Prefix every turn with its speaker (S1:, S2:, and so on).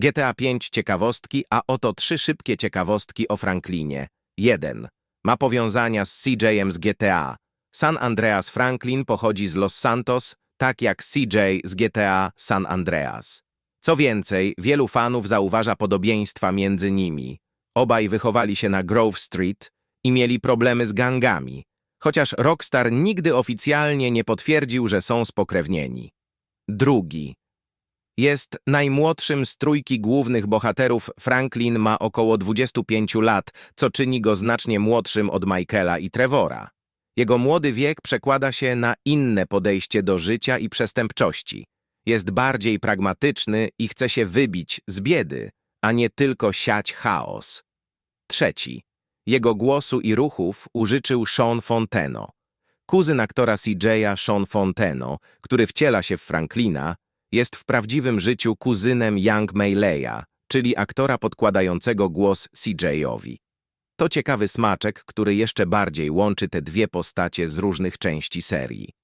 S1: GTA 5 ciekawostki, a oto trzy szybkie ciekawostki o Franklinie. 1. Ma powiązania z CJ'em z GTA. San Andreas Franklin pochodzi z Los Santos, tak jak CJ z GTA San Andreas. Co więcej, wielu fanów zauważa podobieństwa między nimi. Obaj wychowali się na Grove Street i mieli problemy z gangami, chociaż Rockstar nigdy oficjalnie nie potwierdził, że są spokrewnieni. Drugi. Jest najmłodszym z trójki głównych bohaterów. Franklin ma około 25 lat, co czyni go znacznie młodszym od Michaela i Trevora. Jego młody wiek przekłada się na inne podejście do życia i przestępczości. Jest bardziej pragmatyczny i chce się wybić z biedy, a nie tylko siać chaos. Trzeci. Jego głosu i ruchów użyczył Sean Fonteno. Kuzyn aktora CJ'a Sean Fonteno, który wciela się w Franklina, jest w prawdziwym życiu kuzynem Young Mayleya, czyli aktora podkładającego głos CJ'owi. To ciekawy smaczek, który jeszcze bardziej łączy te dwie postacie z różnych części serii.